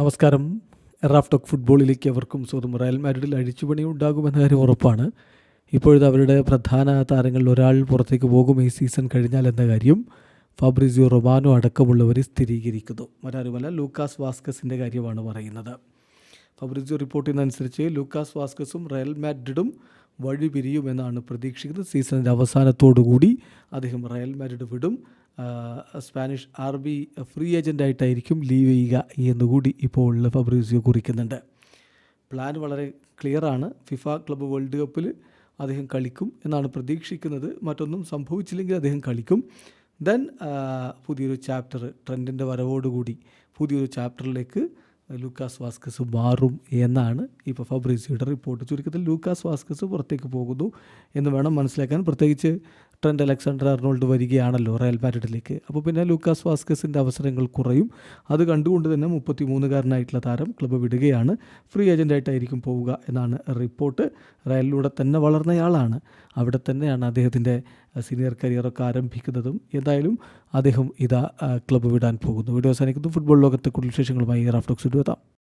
നമസ്കാരം. എറാഫ് ടോക്ക് ഫുട്ബോളിലേക്ക് അവർക്കും സ്വന്തം റയൽ മാഡ്രിഡിൽ അഴിച്ചുപണി ഉണ്ടാകുമെന്ന കാര്യം ഉറപ്പാണ്. ഇപ്പോഴത്തെ അവരുടെ പ്രധാന താരങ്ങളിൽ ഒരാൾ പുറത്തേക്ക് പോകും ഈ സീസൺ കഴിഞ്ഞാൽ എന്ന കാര്യം ഫാബ്രിസിയോ റൊമാനോ അടക്കമുള്ളവർ സ്ഥിരീകരിക്കുന്നു. മറ്റാരുമല്ല ലൂക്കാസ് വാസ്കസിന്റെ കാര്യമാണ് പറയുന്നത്. ഫാബ്രിസിയോ റിപ്പോർട്ടിനനുസരിച്ച് ലൂക്കാസ് വാസ്കസും റയൽ മാഡ്രിഡും വഴി പിരിയുമെന്നാണ് പ്രതീക്ഷിക്കുന്നത്. സീസണിന്റെ അവസാനത്തോടുകൂടി അദ്ദേഹം റയൽ മാഡ്രിഡ് വിടും. സ്പാനിഷ് ആർ ബി ഫ്രീ ഏജന്റായിട്ടായിരിക്കും ലീവ് ചെയ്യുക എന്നുകൂടി ഇപ്പോൾ ഫബ്രീസിയോ കുറിക്കുന്നുണ്ട്. പ്ലാൻ വളരെ ക്ലിയറാണ് ഫിഫ ക്ലബ്ബ് വേൾഡ് കപ്പിൽ അദ്ദേഹം കളിക്കും എന്നാണ് പ്രതീക്ഷിക്കുന്നത്. മറ്റൊന്നും സംഭവിച്ചില്ലെങ്കിൽ അദ്ദേഹം കളിക്കും. ദെൻ പുതിയൊരു ചാപ്റ്റർ ട്രെൻഡിന്റെ വരവോടുകൂടി പുതിയൊരു ചാപ്റ്ററിലേക്ക് ലൂക്കാസ് വാസ്കസ് മാറും എന്നാണ് ഇപ്പോൾ ഫബ്രീസിയുടെ റിപ്പോർട്ട്. ചുരുക്കത്തിൽ ലൂക്കാസ് വാസ്കസ് പുറത്തേക്ക് പോകുന്നു എന്ന് വേണം മനസ്സിലാക്കാൻ. പ്രത്യേകിച്ച് ട്രെൻഡ് അലക്സാണ്ടർ അർണോൾഡ് വരികയാണല്ലോ റയൽ മാഡ്രിഡിലേക്ക്. അപ്പോൾ പിന്നെ ലൂക്കാസ് വാസ്കസിന്റെ അവസരങ്ങൾ കുറയും. അത് കണ്ടുകൊണ്ട് തന്നെ മുപ്പത്തി മൂന്നുകാരനായിട്ടുള്ള താരം ക്ലബ്ബ് വിടുകയാണ്. ഫ്രീ ഏജന്റായിട്ടായിരിക്കും പോവുക എന്നാണ് റിപ്പോർട്ട്. റയലിലൂടെ തന്നെ വളർന്നയാളാണ്. അവിടെ തന്നെയാണ് അദ്ദേഹത്തിന്റെ സീനിയർ കരിയറൊക്കെ ആരംഭിക്കുന്നതും. എന്തായാലും അദ്ദേഹം ഇതാ ക്ലബ്ബ് വിടാൻ പോകുന്നു. വീഡിയോ അവസാനിക്കുന്നു. ഫുട്ബോൾ ലോകത്തെ കൂടുതൽ വിശേഷങ്ങളുമായി റാഫ്റ്റോക്സ് എത്താം.